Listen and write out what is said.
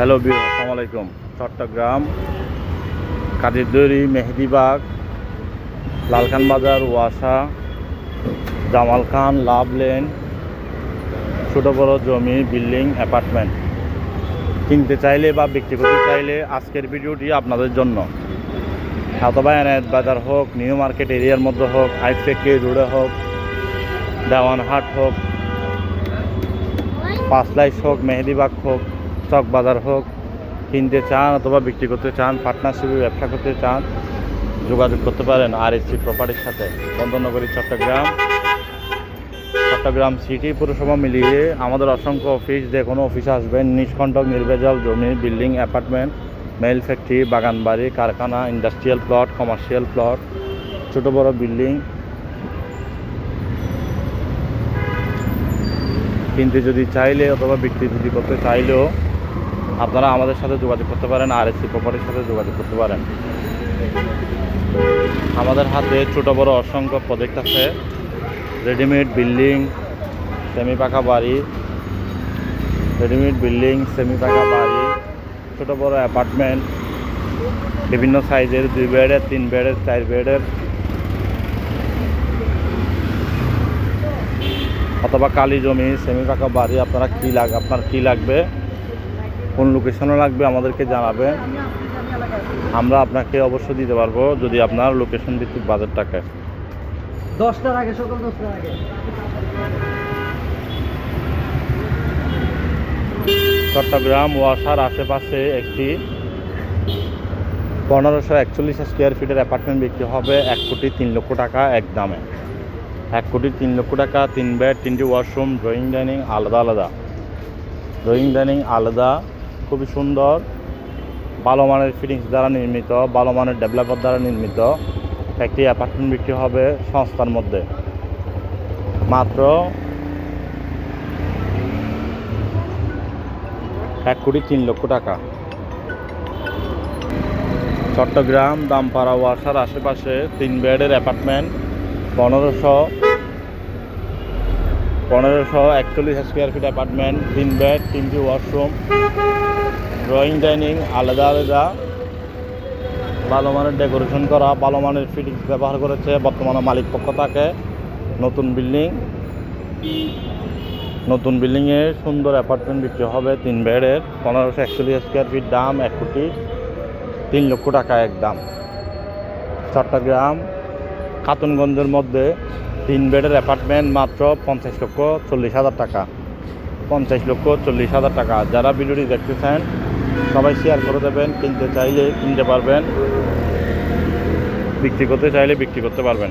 Hello বিউ আসসালামু আলাইকুম। চট্টগ্রাম কাদিরদরি মেহেদিবাগ, লালখান বাজার, ওয়াসা, জামাল খান, লাভ লেন, ছোটো বড়ো জমি, বিল্ডিং, অ্যাপার্টমেন্ট। কিনতে চাইলে বা বিক্রি করতে চাইলে আজকের ভিডিওটি আপনাদের জন্য। অথবা এনায়ত বাজার হোক, নিউ মার্কেট এরিয়ার মধ্যে হোক হাইফেকে রোডে হোক, দেওয়ানহাট হোক, পাঁচলাইশ হোক, মেহেদিবাগ হোক চক বাজার হোক, কিনতে চান অথবা বিক্রি করতে চান পার্টনারশিপে ব্যবসা করতে চান, যোগাযোগ করতে পারেন আর এসি প্রপার্টির সাথে। বন্দরনগরী চট্টগ্রাম। চট্টগ্রাম সিটি পুরসভা মিলিয়ে আমাদের অসংখ্য অফিস যে কোনো অফিসে আসবেন, নিষ্কণ্টক, নির্ভেজাল জমি বিল্ডিং অ্যাপার্টমেন্ট মেল ফ্যাক্টরি বাগান বাড়ি কারখানা ইন্ডাস্ট্রিয়াল প্লট কমার্শিয়াল প্লট ছোট বড় বিল্ডিং কিনতে যদি চাইলে অথবা বিক্রি যদি করতে চাইলেও আপনারা আমাদের সাথে যোগাযোগ করতে পারেন আর এসি প্রপার্টির সাথে যোগাযোগ করতে পারেন। আমাদের হাতে ছোট, বড়, অসংখ্য প্রজেক্ট আছে। রেডিমেড বিল্ডিং সেমি পাকা বাড়ি। রেডিমেড বিল্ডিং সেমি পাকা বাড়ি, ছোট, বড় অ্যাপার্টমেন্ট বিভিন্ন সাইজের দুই বেডের তিন বেডের চার বেডের অথবা কালি জমি সেমি পাকা বাড়ি, আপনারা কী লাগ, আপনার কী লাগবে? কোন লোকেশনে লাগবে আমাদেরকে জানাবেন। আমরা আপনাকে অবশ্যই দিতে পারব যদি আপনার লোকেশন ভিত্তিক বাজেট থাকে। দশটার আগে সকাল দশটার আগে। চট্টগ্রাম ওয়াসার আশেপাশে একটি পনেরোশো একচল্লিশ স্কোয়ার ফিটের অ্যাপার্টমেন্ট বিক্রি হবে এক কোটি তিন লক্ষ টাকা এক দামে। এক কোটি তিন লক্ষ টাকা তিন বেড তিনটি ওয়াশরুম ড্রয়িং ডাইনিং আলাদা আলাদা। ড্রয়িং ডাইনিং আলাদা খুবই সুন্দর, ভালো মানের ফিটিংস দ্বারা নির্মিত, ভালো মানের ডেভেলপার দ্বারা নির্মিত একটি অ্যাপার্টমেন্ট বিক্রি হবে সংস্থার মধ্যে। মাত্র এক কোটি তিন লক্ষ টাকা। চট্টগ্রাম, দামপাড়া ওয়াসার আশেপাশে তিন বেডের অ্যাপার্টমেন্ট পনেরোশো পনেরোশো একচল্লিশ স্কোয়ার ফিট অ্যাপার্টমেন্ট তিন বেড তিনটি ওয়াশরুম ড্রয়িং ডাইনিং আলাদা আলাদা। ভালো মানের ডেকোরেশন করা, ভালো মানের ফিটিংস ব্যবহার করেছে, বর্তমানে মালিক পক্ষ থাকে। নতুন বিল্ডিং নতুন বিল্ডিংয়ে সুন্দর অ্যাপার্টমেন্ট বিক্রি হবে তিন বেডের। পনেরোশো একচল্লিশ স্কোয়ার ফিট দাম, এক কোটি তিন লক্ষ টাকা এক দাম। চট্টগ্রাম, খাতুনগঞ্জের মধ্যে তিন বেডের অ্যাপার্টমেন্ট মাত্র পঞ্চাশ লক্ষ চল্লিশ হাজার টাকা। পঞ্চাশ লক্ষ চল্লিশ হাজার টাকা। যারা ভিডিওটি দেখতে চান সবাই শেয়ার করে দেবেন, কিনতে চাইলে কিনতে পারবেন। বিক্রি করতে চাইলে বিক্রি করতে পারবেন।